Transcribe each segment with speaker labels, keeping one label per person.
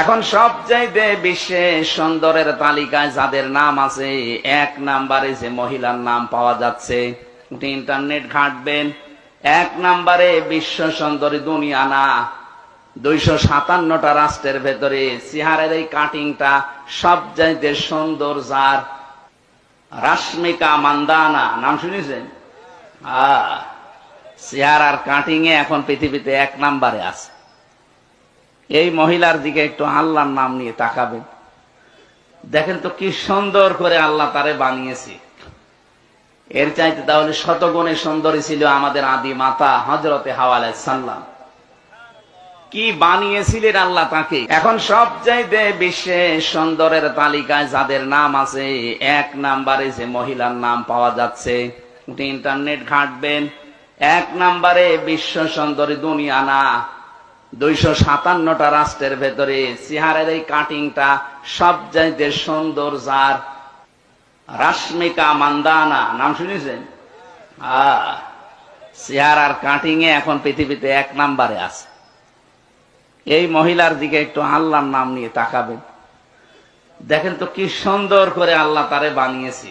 Speaker 1: এখন সব চাইতে বিশ্বে সুন্দরের তালিকায় যাদের নাম আছে, এক নাম্বারে যে মহিলার নাম পাওয়া যাচ্ছে আপনি ইন্টারনেট ঘাঁটবেন। এক নাম্বারে বিশ্ব সুন্দরী দুনিয়া না, দুইশো সাতান্নটা রাষ্ট্রের ভেতরে সিহারের এই কাটিংটা সব চাইতে সুন্দর যার। রাশ্মিকা মান্দানা, নাম শুনেছেন? আহ চেহারার কাটিং এ এখন পৃথিবীতে এক নাম্বারে আছে। এই মহিলার দিকে একটু আল্লাহর নাম নিয়ে তাকাবেন দেখেন তো কি সুন্দর করে আল্লাহ তারে বানিয়েছে। এর চাইতে তাহলে শতগুণে সুন্দরী ছিল আমাদের আদি মাতা হজরতে হাওয়াল সাল্লাম কি বানিয়েছিলেন আল্লাহ তাকে? এখন সব চাইতে বিশ্বে সুন্দরের তালিকায় যাদের নাম আছে, এক নাম্বারে যে মহিলার নাম পাওয়া যাচ্ছে আপনি ইন্টারনেট ঘাঁটবেন। এক নাম্বারে বিশ্ব সুন্দরী দুনিয়া না দুইশো সাতান্নটা রাষ্ট্রের ভেতরে সিহারের এই কাটিংটা সব চাইতে সুন্দর যার রাশ্মিকা মান্দানা, নাম শুনেছেন? চেহারার কাটিং এ এখন পৃথিবীতে এক নাম্বারে আছে। এই মহিলার দিকে একটু আল্লাহর নাম নিয়ে তাকাবেন। দেখেন তো কি সুন্দর করে আল্লাহ তারে বানিয়েছে।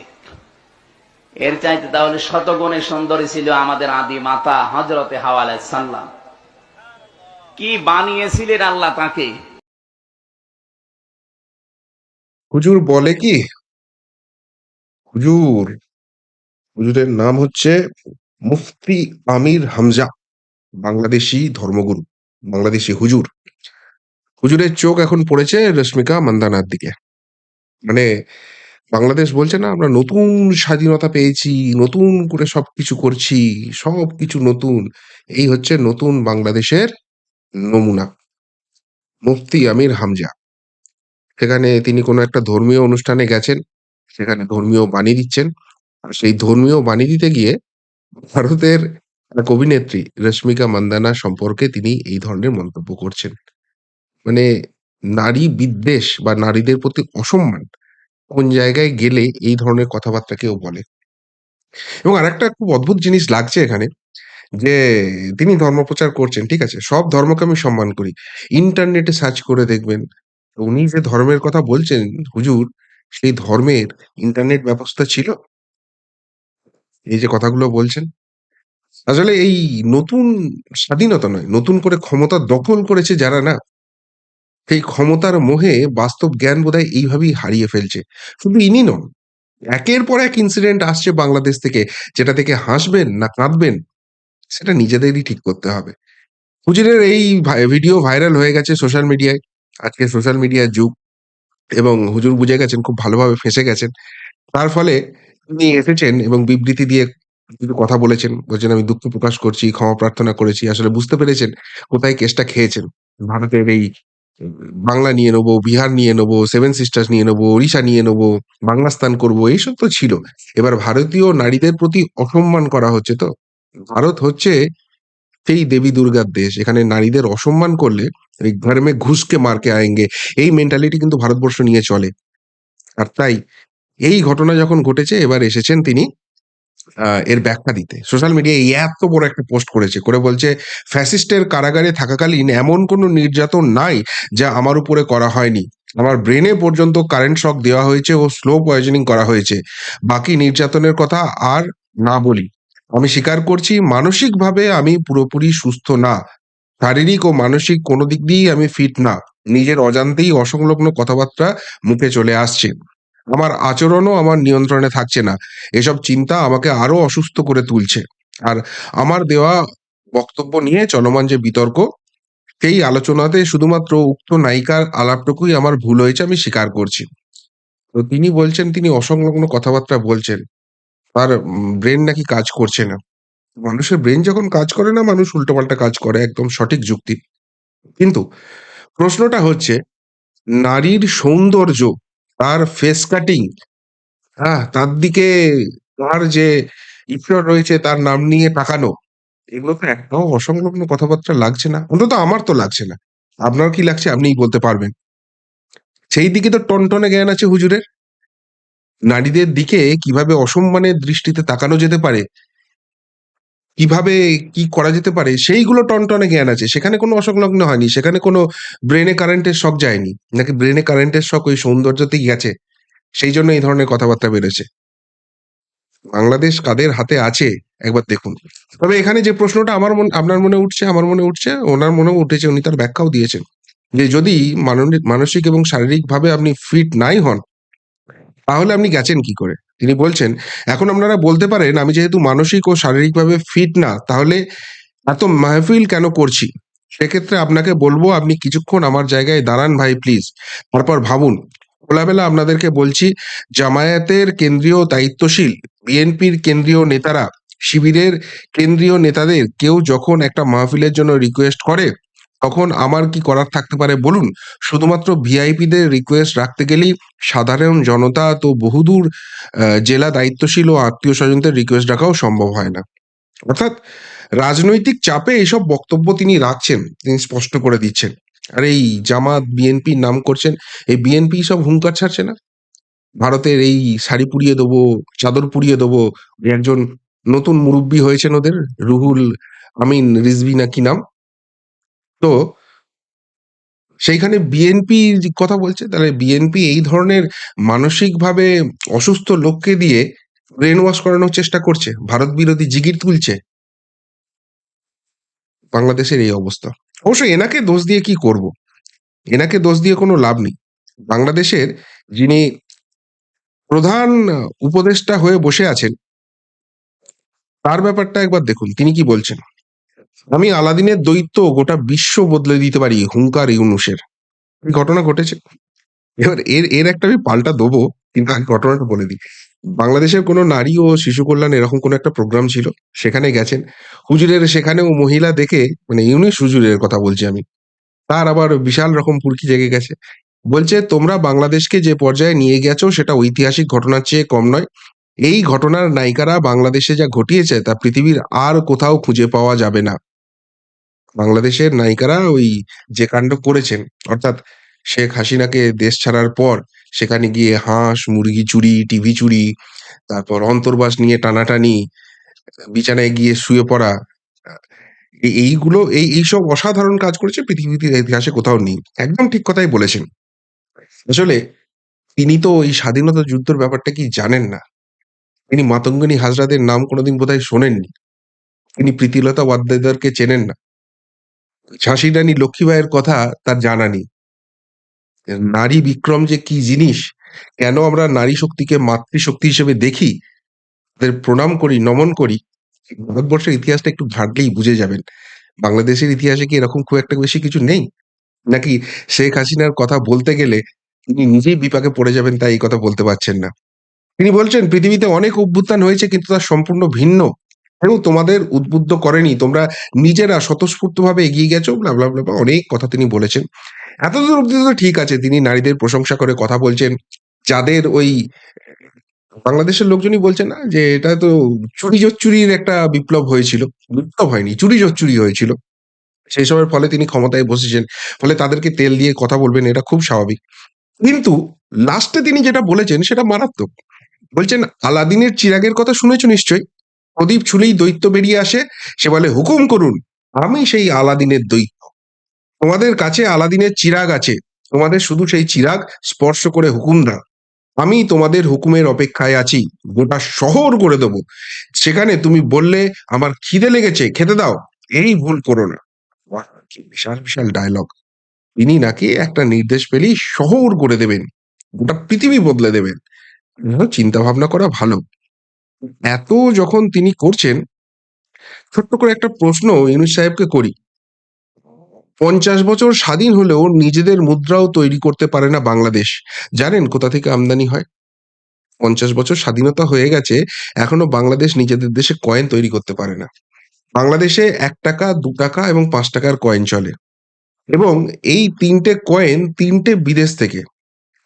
Speaker 1: এর চাইতে তাহলে শতগুণে সুন্দরী ছিল আমাদের আদি মাতা হজরতে হাওয়াল সাল্লাম কি বানিয়েছিলেন আল্লাহ তাকে?
Speaker 2: হুজুর বলে কি? হুজুর, হুজুরের নাম হচ্ছে মুফতি আমির হামজা, বাংলাদেশি ধর্মগুরু, বাংলাদেশি হুজুর। হুজুরের চোখ এখন পড়েছে রশ্মিকা মান্দানার দিকে। মানে বাংলাদেশ বলছে না, আমরা নতুন স্বাধীনতা পেয়েছি, নতুন করে সবকিছু করছি, সবকিছু নতুন। এই হচ্ছে নতুন বাংলাদেশের নমুনা। মুফতি আমির হামজা। সেখানে তিনি কোনো একটা ধর্মীয় অনুষ্ঠানে গেছেন, সেখানে ধর্মীয় বাণী দিচ্ছেন। আর সেই ধর্মীয় বাণী দিতে গিয়ে ভারতের এক অভিনেত্রী রশ্মিকা মান্দানা সম্পর্কে তিনি এই ধরনের মন্তব্য করছেন। মানে নারী বিদ্বেষ বা নারীদের প্রতি অসম্মান কোন জায়গায় গেলে এই ধরনের কথাবার্তা কেউ বলে? এবং আরেকটা খুব অদ্ভুত জিনিস লাগছে এখানে। যে তিনি ধর্মপ্রচার করছেন, ঠিক আছে? সব ধর্মকে আমি সম্মান করি। ইন্টারনেটে সার্চ করে দেখবেন, উনি যে ধর্মের কথা বলছেন, হুজুর, সেই ধর্মের ইন্টারনেট ব্যবস্থা ছিল? এই যে কথাগুলো বলছেন, আসলে এই নতুন স্বাধীনতা নয়, নতুন করে ক্ষমতা দখল করেছে যারা না, সেই ক্ষমতার মোহে বাস্তব জ্ঞান বোধহয় এইভাবেই হারিয়ে ফেলছে। শুধু ইনি নন, একের পর এক ইনসিডেন্ট আসছে বাংলাদেশ থেকে, যেটা থেকে হাসবেন না কাঁদবেন সেটা নিজেদেরই ঠিক করতে হবে। হুজুরের এই ভাই- ভিডিও ভাইরাল হয়ে গেছে সোশ্যাল মিডিয়ায় আজকে সোশ্যাল মিডিয়ার যুগ এবং হুজুর বুঝে গেছেন, খুব ভালোভাবে ফেঁসে গেছেন। তার ফলে তিনি এসেছেন এবং বিবৃতি দিয়ে কথা বলেছেন, বলছেন, আমি দুঃখ প্রকাশ করছি, ক্ষমা প্রার্থনা করেছি, আসলে বুঝতে পেরেছেন কোথায় কেসটা খেয়েছেন? ভারতের এই, বাংলা নিয়ে নেব, বিহার নিয়ে নেব সেভেন সিস্টার্স নিয়ে নেব, ওড়িশা নিয়ে নেব বাংলাস্তান করব, এইসব তো ছিল। এবার ভারতীয় নারীদের প্রতি অসম্মান করা হচ্ছে তো? ভারত হচ্ছে সেই দেবী দুর্গার দেশ। এখানে নারীদের অসম্মান করলে ঘর মে ঘুষকে মারকে আয়েঙ্গে। এই মেন্টালিটি কিন্তু ভারতবর্ষ নিয়ে চলে। আর তাই এই ঘটনা যখন ঘটেছে, এবার এসেছেন তিনি এর ব্যাখ্যা দিতে। সোশ্যাল মিডিয়ায় এত বড় একটা পোস্ট করেছে, করে বলছে, ফ্যাসিস্টের কারাগারে থাকাকালীন এমন কোনো নির্যাতন নাই যা আমার উপরে করা হয়নি। আমার ব্রেনে পর্যন্ত কারেন্ট শক দেওয়া হয়েছে ও স্লো পয়জনিং করা হয়েছে। বাকি নির্যাতনের কথা আর না বলি। আমি স্বীকার করছি, মানসিকভাবে আমি পুরোপুরি সুস্থ না। শারীরিক ও মানসিক কোনো দিক দিয়েই আমি ফিট না। নিজের অজান্তেই অসংলগ্ন কথাবার্তা মুখে চলে আসছে। আমার আচরণও আমার নিয়ন্ত্রণে থাকছে না। এসব চিন্তা আমাকে আরও অসুস্থ করে তুলছে। আর আমার দেওয়া বক্তব্য নিয়ে চলমান যে বিতর্ক, সেই আলোচনাতে শুধুমাত্র উক্ত নায়িকার আলাপটুকুই আমার ভুল হয়েছে আমি স্বীকার করছি। তো তিনি বলছেন, তিনি অসংলগ্ন কথাবার্তা বলছেন। তার ব্রেন নাকি কাজ করছে না। মানুষের ব্রেন যখন কাজ করে না, মানুষ উল্টোপাল্টা কাজ করে, একদম সঠিক যুক্তি। কিন্তু প্রশ্নটা হচ্ছে, নারীর সৌন্দর্য, তার ফেস কাটিং হ্যাঁ তার দিকে তার যে ঈশ্বর রয়েছে, তার নাম নিয়ে তাকানো, এগুলো তো একটাও অসংলগ্ন কথাবার্তা লাগছে না। অন্তত আমার তো লাগছে না। আপনার কি লাগছে আপনিই বলতে পারবেন। সেই দিকে তো টনটনে জ্ঞান আছে হুজুরের। নারীদের দিকে কীভাবে অসম্মানের দৃষ্টিতে তাকানো যেতে পারে, কীভাবে কি করা যেতে পারে, সেইগুলো টনটনে জ্ঞান আছে। সেখানে কোনো অসংলগ্ন হয়নি, সেখানে কোনো ব্রেনে কারেন্টের শখ যায়নি। নাকি ব্রেনে কারেন্টের শখ ওই সৌন্দর্যতেই গেছে, সেই জন্য এই ধরনের কথাবার্তা বেড়েছে বাংলাদেশ কাদের হাতে আছে? একবার দেখুন। তবে এখানে যে প্রশ্নটা আমার মন, আপনার মনে উঠছে, আমার মনে উঠছে, ওনার মনেও উঠেছে, উনি তার ব্যাখ্যাও দিয়েছেন যে যদি মানসিক এবং শারীরিকভাবে আপনি ফিট নাই হন তাহলে আপনি গেছেন কি করে? তিনি বলছেন, এখন আপনারা বলতে পারেন, আমি যেহেতু মানসিক ও শারীরিকভাবে ফিট না, তাহলে এত মাহফিল কেন করছি? সেক্ষেত্রে আপনাকে বলব, আপনি কিছুক্ষণ আমার জায়গায় দাঁড়ান ভাই প্লিজ তারপর ভাবুন। খোলাবেলা আপনাদেরকে বলছি, জামায়াতের কেন্দ্রীয় দায়িত্বশীল, বিএনপির কেন্দ্রীয় নেতারা, শিবিরের কেন্দ্রীয় নেতাদের, কেউ যখন একটা মাহফিলের জন্য রিকোয়েস্ট করে তখন আমার কি করার থাকতে পারে? বলুন। শুধুমাত্র ভিআইপিদের রিকোয়েস্ট রাখতে গেলেই সাধারণ জনতা তো বহুদূর জেলা দায়িত্বশীল ও আত্মীয় স্বজনদের রিকোয়েস্ট রাখাও সম্ভব হয় না। অর্থাৎ রাজনৈতিক চাপে এসব বক্তব্য তিনি রাখছেন, তিনি স্পষ্ট করে দিচ্ছেন। আর এই জামাত, বিএনপি নাম করছেন, এই বিএনপি সব হুঙ্কার ছাড়ছে না? ভারতের এই শাড়ি পুড়িয়ে দেবো, চাদর পুড়িয়ে দেবো, একজন নতুন মুরব্বী হয়েছেন ওদের, রুহুল আমিন রিজভি না কি নাম? তো সেইখানে বিএনপি কথা বলছে, তাহলে বিএনপি এই ধরনের মানসিকভাবে অসুস্থ লোককে দিয়ে ব্রেন ওয়াশ করানোর চেষ্টা করছে। ভারত বিরোধী জিগির তুলছে। বাংলাদেশের এই অবস্থা। অবশ্য এনাকে দোষ দিয়ে কি করব? এনাকে দোষ দিয়ে কোনো লাভ নেই। বাংলাদেশের যিনি প্রধান উপদেষ্টা হয়ে বসে আছেন, তার ব্যাপারটা একবার দেখুন, তিনি কি বলছেন? আমি আলাদিনের দৈত্য গোটা বিশ্ব বদলে দিতে পারি, হুঙ্কার ইউনুসের। ঘটনা ঘটেছে। এবার এর এর একটা আমি পাল্টা দেবো, কিন্তু আগে ঘটনাটা বলে দিই। বাংলাদেশের কোনো নারী ও শিশু কল্যাণ এরকম কোনো একটা প্রোগ্রাম ছিল, সেখানে গেছেন। হুজুরের, সেখানেও মহিলা দেখে মানে ইউনিস হুজুরের কথা বলছি আমি। তার আবার বিশাল রকম ফুরকি জেগে গেছে। বলছে, তোমরা বাংলাদেশকে যে পর্যায়ে নিয়ে গেছো, সেটা ঐতিহাসিক ঘটনার চেয়ে কম নয়। এই ঘটনার নায়িকারা বাংলাদেশে যা ঘটিয়েছে তা পৃথিবীর আর কোথাও খুঁজে পাওয়া যাবে না। বাংলাদেশের নায়িকারা ওই যে কাণ্ড করেছেন, অর্থাৎ শেখ হাসিনাকে দেশ ছাড়ার পর সেখানে গিয়ে হাঁস, মুরগি চুরি, টিভি চুরি, তারপর অন্তর্বাস নিয়ে টানাটানি, বিছানায় গিয়ে শুয়ে পড়া এই- এইগুলো, এই, এইসব অসাধারণ কাজ করেছে পৃথিবীর ইতিহাসে কোথাও নেই। একদম ঠিক কথাই বলেছেন। আসলে তিনি তো এই স্বাধীনতা যুদ্ধের ব্যাপারটা কি জানেন না? তিনি মাতঙ্গিনী হাজরাদের নাম কোনোদিন বোধহয় শোনেননি। তিনি প্রীতিলতা ওয়াদ্দেদারকে চেনেন না। ঝাঁসি রানী লক্ষ্মীবাইয়ের কথা তার জানা নেই। নারী বিক্রম যে কি জিনিস, কেন আমরা নারী শক্তিকে মাতৃশক্তি হিসেবে দেখি, তাদের প্রণাম করি, নমন করি, ভারতবর্ষের ইতিহাসটা একটু ঘাটলেই বুঝে যাবেন। বাংলাদেশের ইতিহাসে কি এরকম খুব একটা বেশি কিছু নেই? নাকি শেখ হাসিনার কথা বলতে গেলে তিনি নিজেই বিপাকে পড়ে যাবেন তাই এই কথা বলতে পারছেন না। তিনি বলছেন, পৃথিবীতে অনেক অভ্যুত্থান হয়েছে, কিন্তু তা সম্পূর্ণ ভিন্ন। এবং তোমাদের উদ্বুদ্ধ করেনি। তোমরা নিজেরা স্বতঃস্ফূর্তভাবে এগিয়ে গেছো অনেক কথা তিনি বলেছেন। এতদূর অব্দি তো ঠিক আছে, তিনি নারীদের প্রশংসা করে কথা বলছেন। যাদের ওই বাংলাদেশের লোকজনই বলছে না, যে এটা তো চুরি চুরির একটা বিপ্লব হয়েছিল। বিপ্লব হয়নি, চুরি চুরি হয়েছিল। সেই সময়ের ফলে তিনি ক্ষমতায় বসেছেন। ফলে তাদেরকে তেল দিয়ে কথা বলবেন, এটা খুব স্বাভাবিক। কিন্তু লাস্টে তিনি যেটা বলেছেন, সেটা মারাত্মক। বলছেন, আলাদিনের চিরাগের কথা শুনেছো নিশ্চয়ই? প্রদীপ ছুলেই দৈত্য বেরিয়ে আসে, সে বলে, হুকুম করুন, আমি সেই আলাদিনের দৈত্য। তোমাদের কাছে আলাদিনের চিরাগ আছে, তোমাদের শুধু সেই চিরাগ স্পর্শ করে হুকুম দাও। আমি তোমাদের হুকুমের অপেক্ষায় আছি, গোটা শহর করে দেবো। সেখানে তুমি বললে, আমার খিদে লেগেছে, খেতে দাও। এই ভুল করো না। বিশাল বিশাল ডায়লগ তিনি নাকি একটা নির্দেশ পেলেই শহর করে দেবেন, গোটা পৃথিবী বদলে দেবেন। চিন্তা ভাবনা করা ভালো। এত যখন তিনি করছেন, ছোট্ট করে একটা প্রশ্ন ইউনুস সাহেবকে করি। পঞ্চাশ বছর স্বাধীন হলেও নিজেদের মুদ্রাও তৈরি করতে পারে না বাংলাদেশ। জানেন কোথা থেকে আমদানি হয়? পঞ্চাশ বছর স্বাধীনতা হয়ে গেছে, এখনও বাংলাদেশ নিজেদের দেশে কয়েন তৈরি করতে পারে না। বাংলাদেশে এক টাকা, দু টাকা এবং পাঁচ টাকার কয়েন চলে। এবং এই তিনটে কয়েন তিনটে বিদেশ থেকে,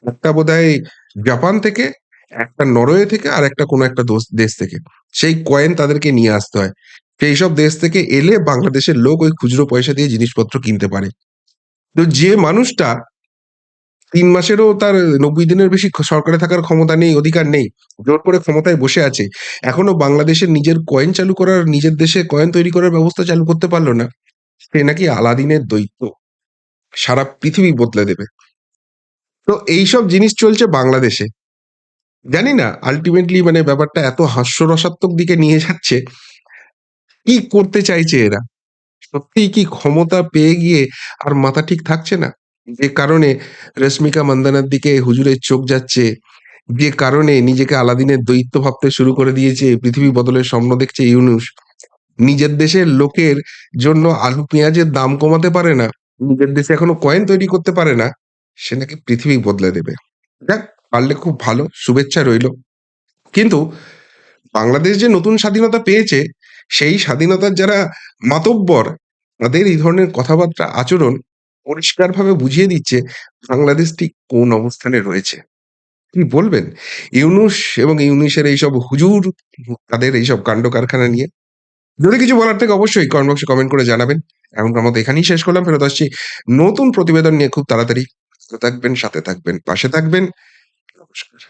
Speaker 2: একটা বোধহয় জাপান থেকে একটা নরওয়ে থেকে আর একটা কোনো একটা দেশ থেকে। সেই কয়েন তাদেরকে নিয়ে আসতে হয়। সেই সব দেশ থেকে এলে বাংলাদেশের লোক ওই খুচরো পয়সা দিয়ে জিনিসপত্র কিনতে পারে। তো যে মানুষটা তিন মাসেরও তার নব্বই দিনের বেশি সরকারে থাকার ক্ষমতা নেই, অধিকার নেই, জোর করে ক্ষমতায় বসে আছে, এখনও বাংলাদেশের নিজের কয়েন চালু করার, নিজের দেশে কয়েন তৈরি করার ব্যবস্থা চালু করতে পারল না, সে নাকি আলাদিনের দৈত্য। সারা পৃথিবী বদলে দেবে। তো এইসব জিনিস চলছে বাংলাদেশে। জানি না আলটিমেটলি মানে ব্যাপারটা এত হাস্যরসাত্মক দিকে নিয়ে যাচ্ছে। কি করতে চাইছে এরা? সত্যি কি ক্ষমতা পেয়ে গিয়ে আর মাথা ঠিক থাকছে না? যে কারণে রশ্মিকা মান্দানার দিকে হুজুরের চোখ যাচ্ছে, যে কারণে নিজেকে আলাদিনের দৈত্য ভাবতে শুরু করে দিয়েছে, পৃথিবী বদলের স্বপ্ন দেখছে ইউনুস। নিজের দেশের লোকের জন্য আলু পেঁয়াজের দাম কমাতে পারে না, নিজের দেশে এখনও কয়েন তৈরি করতে পারে না, সে নাকি পৃথিবী বদলে দেবে। দেখ পারলে খুব ভালো, শুভেচ্ছা রইল। কিন্তু বাংলাদেশ যে নতুন স্বাধীনতা পেয়েছে, সেই স্বাধীনতার যারা মাতব্বর, তাদের এই ধরনের কথাবার্তা আচরণ পরিষ্কারভাবে বুঝিয়ে দিচ্ছে বাংলাদেশ ঠিক কোন অবস্থানে রয়েছে। কি বলবেন? ইউনুস এবং ইউনুসের এইসব হুজুর, তাদের এইসব কাণ্ড কারখানা নিয়ে। যদি কিছু বলার থেকে অবশ্যই কমেন্ট বক্সে কমেন্ট করে জানাবেন। এখনকার মতো এখানেই শেষ করলাম, ফেরত আসছি নতুন প্রতিবেদন নিয়ে। খুব তাড়াতাড়ি। থাকবেন, সাথে থাকবেন, পাশে থাকবেন। which